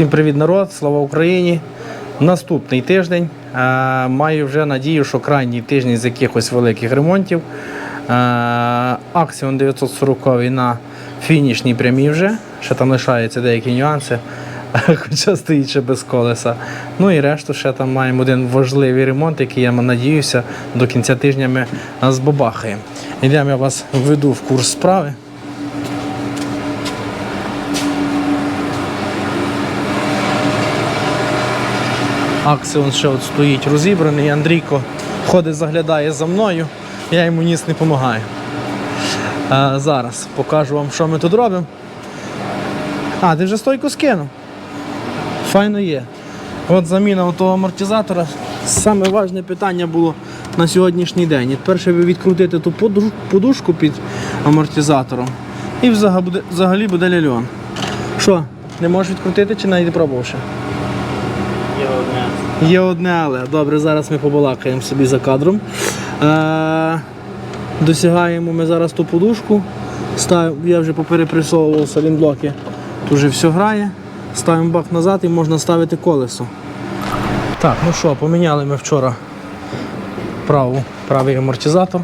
Всім привіт, народ! Слава Україні! Наступний тиждень. Маю вже надію, що крайній тиждень з якихось великих ремонтів. Аксіон 940 на фінішній прямій вже. Ще там лишаються деякі нюанси, хоча стоїть ще без колеса. Ну і решту ще там маємо один важливий ремонт, який я надіюся до кінця тижня ми збабахаємо. Йдемо, я вас введу в курс справи. Аксіон ще от стоїть розібраний. Андрійко ходить, заглядає за мною, я йому ніс не допомагаю. А, зараз покажу вам, що ми тут робимо. А, ти вже стойку скинув. Файно є. От заміна того амортизатора. Саме важне питання було на сьогоднішній день. І Перше ви ту подушку під амортизатором. І взагалі буде, ляльон. Що, не можеш відкрутити чи навіть пробував ще? Є одне. Є одне але. Добре, зараз ми побалакаємо собі за кадром. Е, досягаємо ми зараз ту подушку. Став, я вже поперепресовував салінблоки. Тут вже все грає. Ставимо бак назад і можна ставити колесо. Так, ну що, поміняли ми вчора праву, правий амортизатор.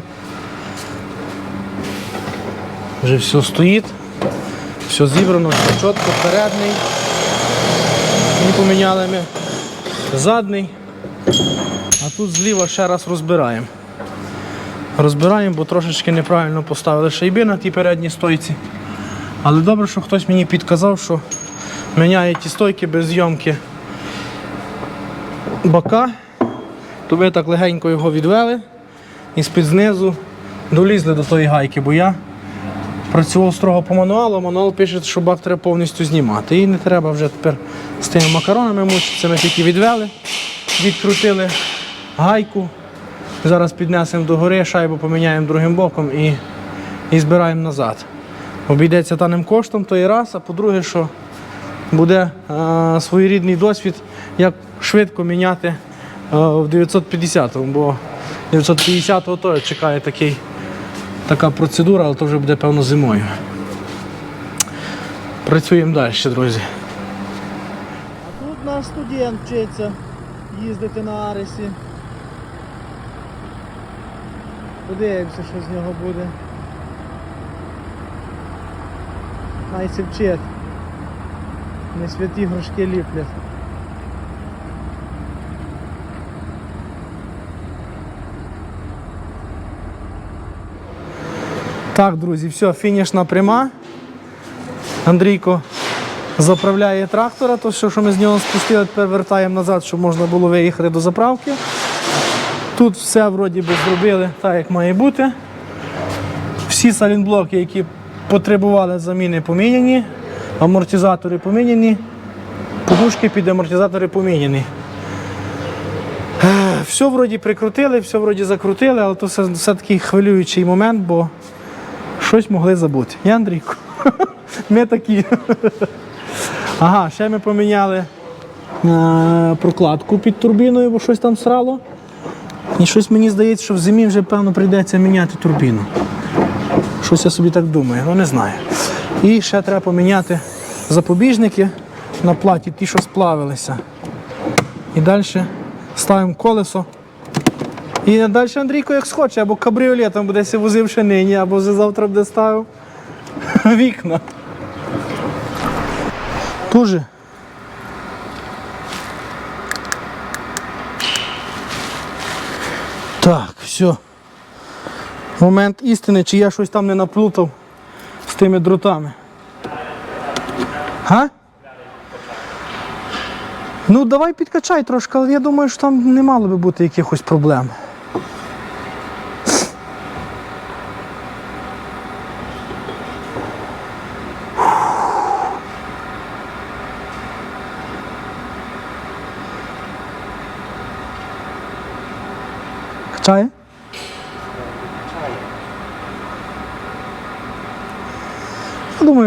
Вже все стоїть, все зібрано, все чітко, передний. І поміняли ми задний. А тут зліва ще раз розбираємо. Розбираємо, бо трошечки неправильно поставили шайби на тій передній стойці. Але добре, що хтось мені підказав, що міняє ті стойки без зйомки бока. То так легенько його відвели і з-під знизу долізли до тої гайки, бо я працював строго по мануалу, мануал пише, що бак треба повністю знімати. І не треба вже тепер з тими макаронами мучитися. Ми тільки відвели, відкрутили гайку. Зараз піднесемо до гори, шайбу поміняємо другим боком і, і збираємо назад. Обійдеться даним коштом, то і раз, а по-друге, що буде е, своєрідний досвід, як швидко міняти е, в 950-му, бо 950-го теж чекає такий така процедура, але то вже буде певно зимою. Працюємо далі, друзі. А тут наш студент вчиться їздити на Аресі. Подивимося, що з нього буде. Найся вчить. Не святі грошки ліплять. Так, друзі, все, фінішна пряма. Андрійко заправляє трактора, то все, що ми з нього спустили, тепер вертаємо назад, щоб можна було виїхати до заправки. Тут все вроді би зробили так, як має бути. Всі салінблоки, які потребували заміни, поміняні, амортизатори поміняні, подушки під амортизатори поміняні. Е, Все вроді прикрутили, все вроді закрутили, але то все, все хвилюючий момент, бо щось могли забути. Я Андрійко. Ми такі. Ага, ще ми поміняли е, прокладку під турбіною, бо щось там срало. І щось мені здається, що в зимі вже, певно, прийдеться міняти турбіну. Щось я собі так думаю, ну не знаю. І ще треба поміняти запобіжники на платі, ті, що сплавилися. І далі ставимо колесо. І далі Андрійко як схоче, або кабріолетом буде возив ще нині, або вже завтра буде ставив вікна. Дуже. Так, все. Момент істини, чи я щось там не наплутав з тими дротами. Га? Ну, давай підкачай трошки, але я думаю, що там не мало би бути якихось проблем.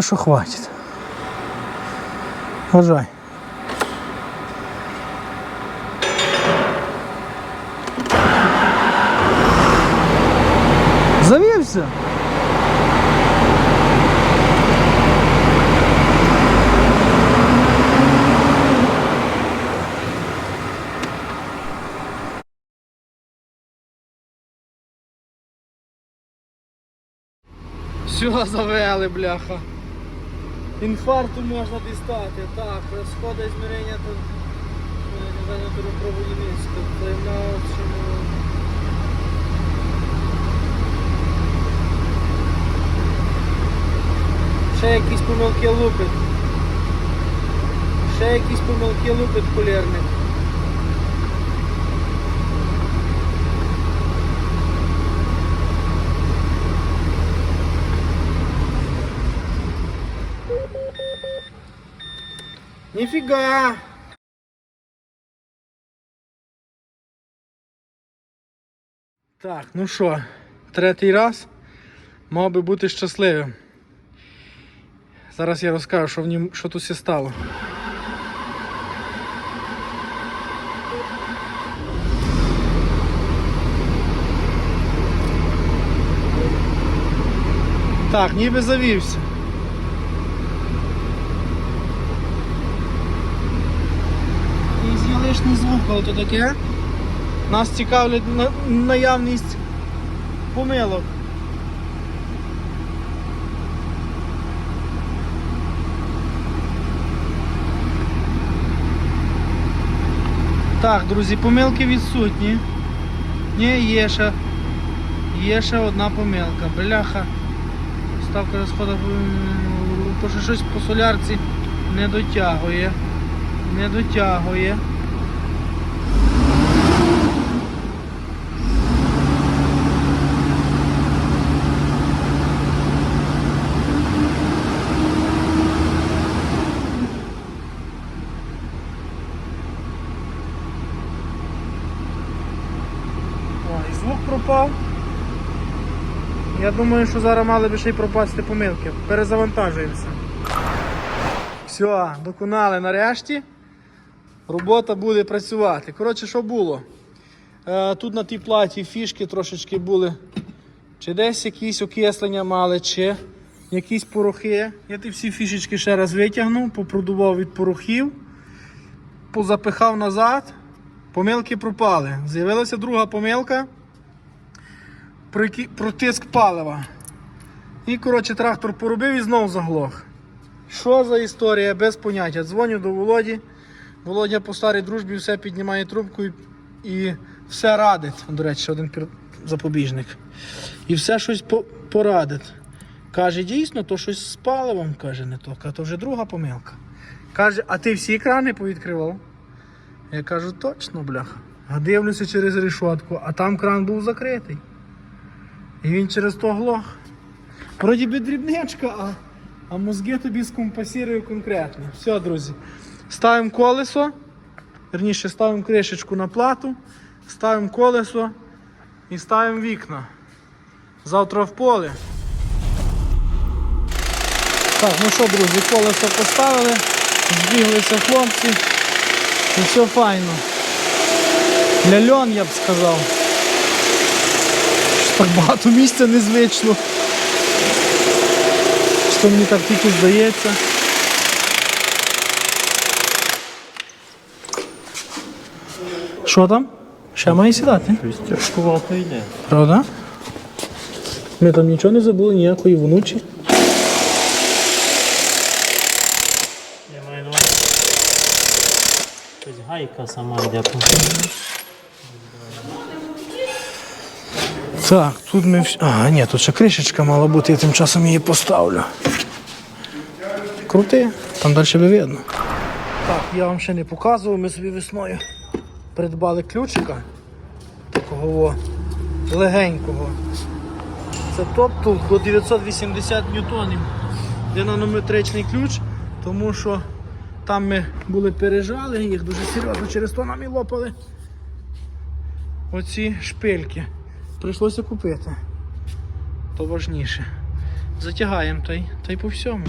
думаю, що хватить. Вважай. Завівся. Все завели, бляха. Інфаркту можна дістати. Так, розходи змірення тут. Напевно, пробудівництво. Тайм-аут, чому. Ще якісь помилки лупить. Ще якісь помилки лупить кулерник. Ніфіга! Так, ну що, третій раз мав би бути щасливим. Зараз я розкажу, що в нім що тут все стало. Так, ніби завівся. З'явишний звук, коли то таке. Нас цікавлять на- наявність помилок. Так, друзі, помилки відсутні. Ні, є ще. Є ще одна помилка. Бляха. Ставка розходу. Що щось по солярці не дотягує. Не дотягує. О, і звук пропав. Я думаю, що зараз мали би ще й пропасти помилки. Перезавантажуємося. Все, доконали нарешті. Робота буде працювати. Коротше, що було? Е, тут на тій платі фішки трошечки були. Чи десь якісь окислення мали, чи якісь порохи. Я ті всі фішечки ще раз витягнув, попродував від порохів, позапихав назад. Помилки пропали. З'явилася друга помилка. Проки- Протиск палива. І, коротше, трактор поробив і знов заглох. Що за історія? Без поняття. Дзвоню до Володі. Володя по старій дружбі все піднімає трубку і, і все радить. До речі, один запобіжник. І все щось по- порадить. Каже, дійсно, то щось з паливом, каже, не то. А то вже друга помилка. Каже, а ти всі крани повідкривав? Я кажу, точно, бляха. А дивлюся через решетку, а там кран був закритий. І він через то глох. Вроді би дрібничка, а, а мозги тобі скомпасірують конкретно. Все, друзі. Ставимо колесо. Верніше, ставимо кришечку на плату, ставимо колесо і ставимо вікна. Завтра в поле. Так, ну що, друзі, колесо поставили, збіглися хлопці. І все файно. Ляльон, я б сказав. Так багато місця незвично. Що мені так тільки здається. Що там? Ще має сідати? Тяжкувато йде. Правда? Ми там нічого не забули, ніякої внучі. Я маю. Ось гайка сама йде. Так, тут ми вс- А, ні, тут ще кришечка мала бути, я тим часом її поставлю. Крути, там далі би видно. Так, я вам ще не показував, ми собі весною придбали ключика такого легенького. Це топтул до 980 ньютонів. Динанометричний ключ, тому що там ми були пережали, їх дуже серйозно через то нам і лопали оці шпильки. Прийшлося купити. Поважніше. Затягаємо та й, по всьому.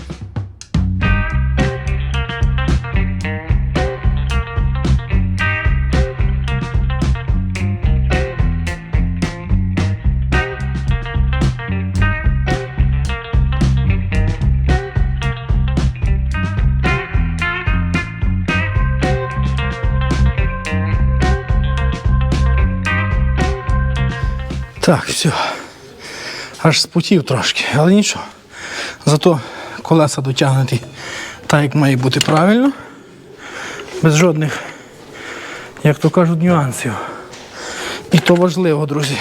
Так, все. Аж спотів трошки, але нічого. Зато колеса дотягнуті так, як має бути правильно. Без жодних, як то кажуть, нюансів. І то важливо, друзі.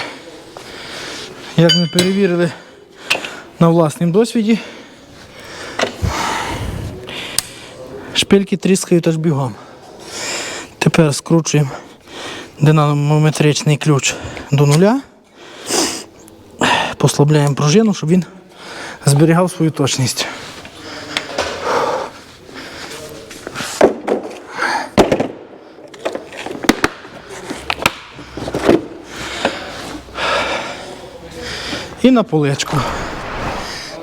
Як ми перевірили на власному досвіді, шпильки тріскають аж бігом. Тепер скручуємо динамометричний ключ до нуля, послабляємо пружину, щоб він зберігав свою точність. І на поличку.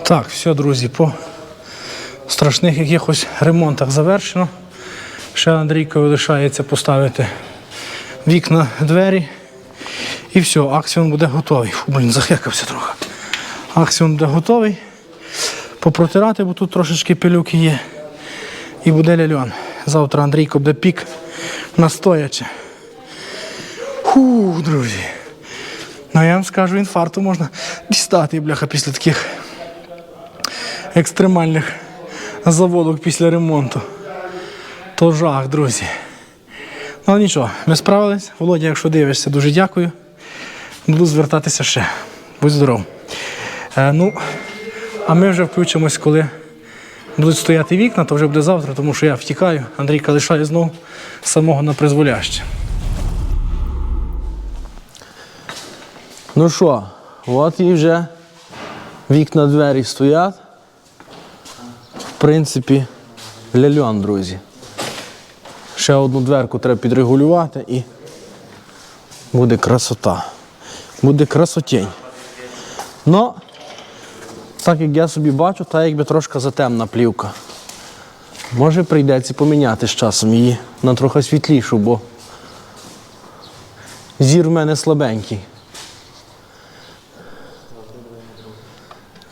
Так, все, друзі, по страшних якихось ремонтах завершено. Ще Андрійкові лишається поставити вікна, двері. І все, аксіон буде готовий. Фу, блін, захекався трохи. Аксіон буде готовий. Попротирати, бо тут трошечки пилюки є. І буде ляльон. Завтра Андрійко буде пік настояче. Ху, друзі. Ну я вам скажу, інфаркту можна дістати, бляха, після таких екстремальних заводок після ремонту. То жах, друзі. Ну, нічого, ми справились. Володя, якщо дивишся, дуже дякую. Буду звертатися ще. Будь здоров. Е, ну, а ми вже включимось, коли будуть стояти вікна, то вже буде завтра, тому що я втікаю. Андрійка лишає знову самого на призволяще. Ну що, от і вже вікна двері стоять. В принципі, ляльон, друзі. Ще одну дверку треба підрегулювати і буде красота. Буде красотень. Ну, так як я собі бачу, та якби трошки затемна плівка. Може прийдеться поміняти з часом її на трохи світлішу, бо зір в мене слабенький.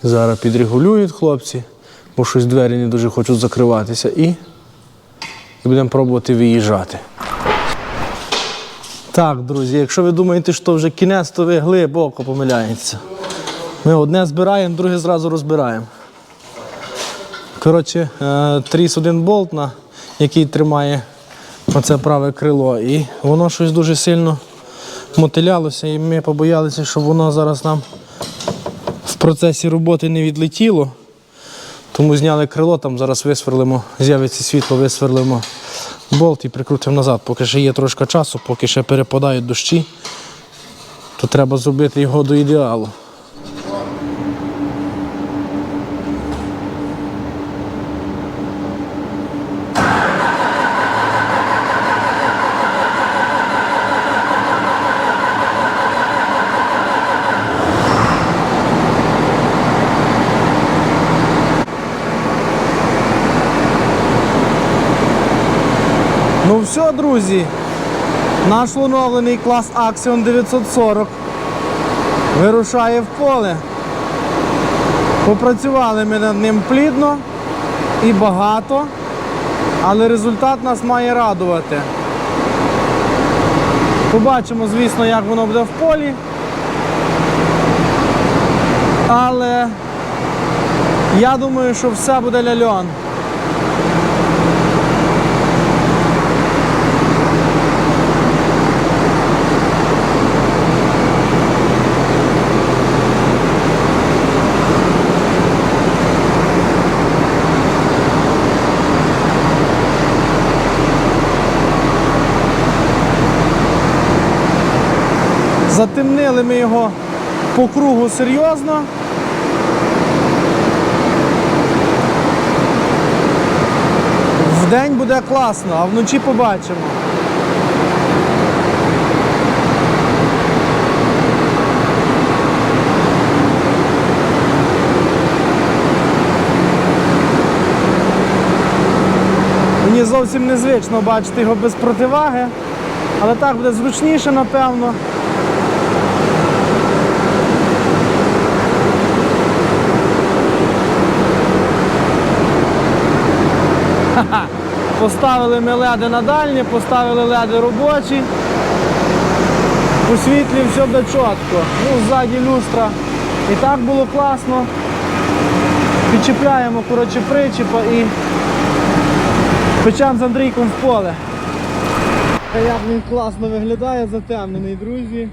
Зараз підрегулюють хлопці, бо щось двері не дуже хочуть закриватися і, і будемо пробувати виїжджати. Так, друзі, якщо ви думаєте, що вже кінець, то ви глибоко помиляєтеся. Ми одне збираємо, друге зразу розбираємо. Коротше, е, тріс один болт, на який тримає оце праве крило, і воно щось дуже сильно мотилялося, і ми побоялися, щоб воно зараз нам в процесі роботи не відлетіло. Тому зняли крило, там зараз висверлимо, з'явиться світло, висверлимо болт і прикрутимо назад. Поки ще є трошки часу, поки ще перепадають дощі, то треба зробити його до ідеалу. Ну все, друзі. Наш оновлений клас Axion 940 вирушає в поле. Попрацювали ми над ним плідно і багато, але результат нас має радувати. Побачимо, звісно, як воно буде в полі. Але я думаю, що все буде ляльон. Затемнили ми його по кругу серйозно. Вдень буде класно, а вночі побачимо. Мені зовсім незвично бачити його без противаги, але так буде зручніше, напевно. Поставили ми леди на дальні, поставили леди робочі. У світлі все буде чітко. Ну, ззаді люстра. І так було класно. Підчіпляємо коротше, причіпа і печем з Андрійком в поле. Як він класно виглядає, затемнений, друзі.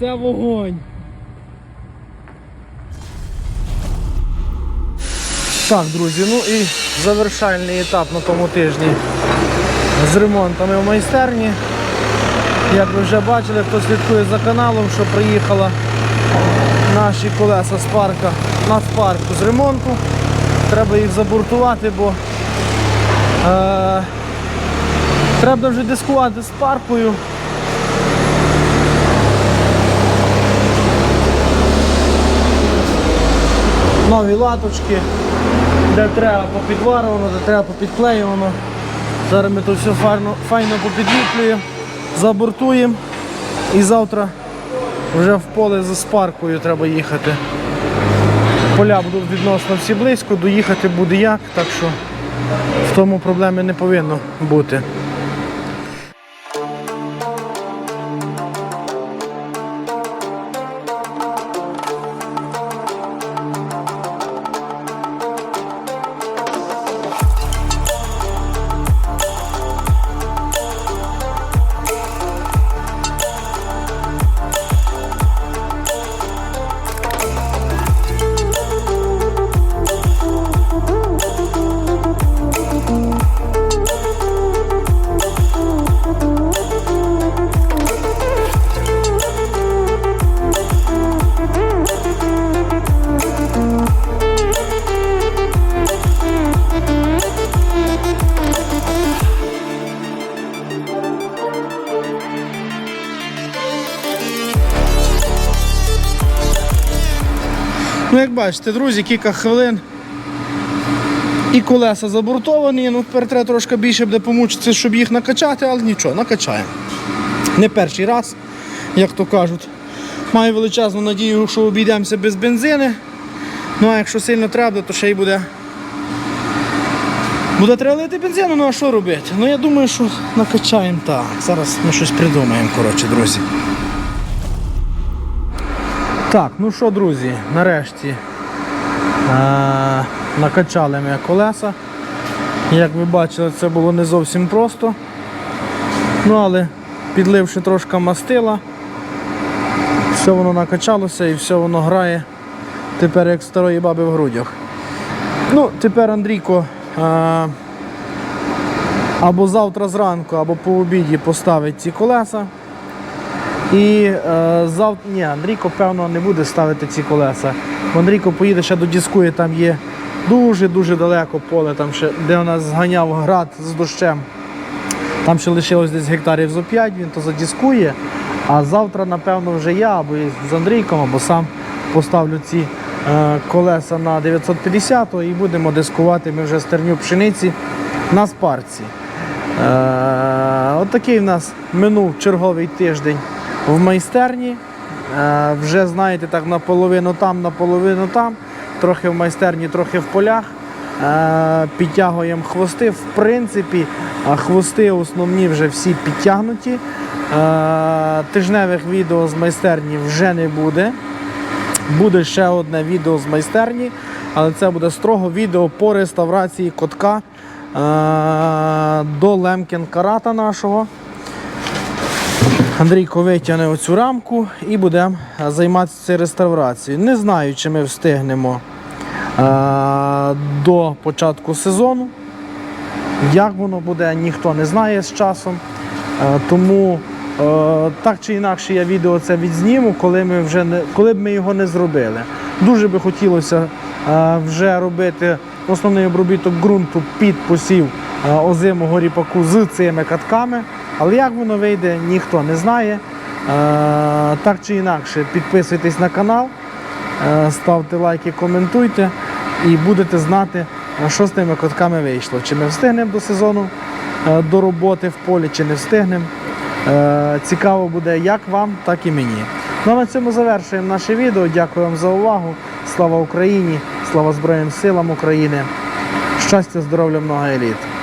Це вогонь. Так, друзі, ну і завершальний етап на тому тижні з ремонтами в майстерні. Як ви вже бачили, хто слідкує за каналом, що приїхала наші колеса з парка на спарку з ремонту. Треба їх забуртувати, бо е, треба вже дискувати з паркою. Нові латочки, де треба попідварювано, де треба попідклеювано. Зараз ми тут все файно, файно попідліплюємо, забортуємо і завтра вже в поле за спаркою треба їхати. Поля будуть відносно всі близько, доїхати буде як, так що в тому проблеми не повинно бути. Бачите, друзі, кілька хвилин. І колеса забуртовані, ну тепер треба трошки більше буде помучитися, щоб їх накачати, але нічого, накачаємо. Не перший раз, як то кажуть. Маю величезну надію, що обійдемося без бензини. Ну а якщо сильно треба, то ще й буде. Буде треба лити бензину, ну а що робити? Ну я думаю, що накачаємо так. Зараз ми щось придумаємо, коротше, друзі. Так, ну що, друзі, нарешті накачали ми колеса. Як ви бачили, це було не зовсім просто. Ну, але підливши трошки мастила, все воно накачалося і все воно грає тепер як старої баби в грудях. Ну, тепер Андрійко е- або завтра зранку, або по обіді поставить ці колеса. І е, зав... Ні, Андрійко, певно, не буде ставити ці колеса. Андрійко поїде ще до Діскує, там є дуже-дуже далеко поле, там ще, де у нас зганяв град з дощем. Там ще лишилось десь гектарів зо 5, він то задіскує. А завтра, напевно, вже я або з Андрійком, або сам поставлю ці е, колеса на 950 і будемо дискувати ми вже стерню пшениці на спарці. Е, от такий в нас минув черговий тиждень в майстерні. Е, вже знаєте, так наполовину там, наполовину там. Трохи в майстерні, трохи в полях. Е, підтягуємо хвости. В принципі, хвости основні вже всі підтягнуті. Е, тижневих відео з майстерні вже не буде. Буде ще одне відео з майстерні, але це буде строго відео по реставрації котка е, до Лемкін карата нашого. Андрійко витягне оцю рамку і будемо займатися реставрацією. Не знаю, чи ми встигнемо е, до початку сезону. Як воно буде, ніхто не знає з часом. Е, тому е, так чи інакше я відео це відзніму, коли ми вже не коли б ми його не зробили. Дуже би хотілося е, вже робити основний обробіток ґрунту під посів е, озимого ріпаку з цими катками. Але як воно вийде, ніхто не знає. Е, так чи інакше, підписуйтесь на канал, е, ставте лайки, коментуйте і будете знати, що з тими котками вийшло. Чи ми встигнемо до сезону е, до роботи в полі, чи не встигнемо. Цікаво буде як вам, так і мені. Ну на цьому завершуємо наше відео. Дякую вам за увагу. Слава Україні! Слава Збройним силам України! Щастя, здоров'я, много еліт!